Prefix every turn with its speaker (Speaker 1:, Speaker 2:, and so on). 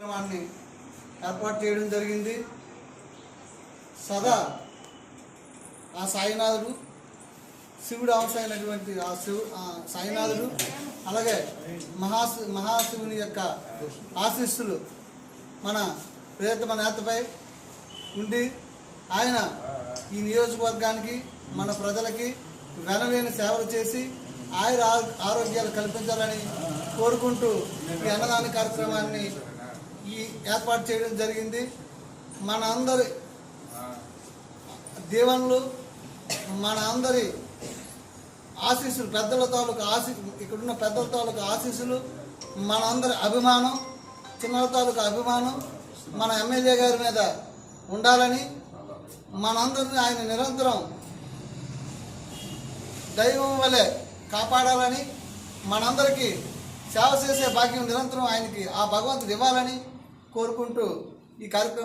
Speaker 1: కార్యక్రమాన్ని ఏర్పాటు చేయడం జరిగింది. సదా ఆ సాయినాథుడు శివుడు అంశ అయినటువంటి ఆ శివు ఆ సాయినాథుడు అలాగే మహా మహాశివుని యొక్క ఆశీస్సులు మన ప్రియతమ నేతపై ఉండి ఆయన ఈ నియోజకవర్గానికి మన ప్రజలకి వెనలేని సేవలు చేసి ఆయుర ఆరోగ్యాలు కల్పించాలని కోరుకుంటూ ఈ అన్నదాన కార్యక్రమాన్ని ఏర్పాటు చేయడం జరిగింది. మన అందరి దీవెనలు మన అందరి ఆశీస్సులు పెద్దల తాలూకు ఆశీ ఇక్కడున్న పెద్దల తాలూకు ఆశీస్సులు మన అందరి అభిమానం చిన్నల తాలూకు అభిమానం మన ఎమ్మెల్యే గారి మీద ఉండాలని మనందరిని ఆయన నిరంతరం దైవం వలె కాపాడాలని మనందరికీ సేవ చేసే భాగ్యం నిరంతరం ఆయనకి ఆ భగవంతుడు ఇవ్వాలని కోరుకుంటూ ఈ కార్యక్రమం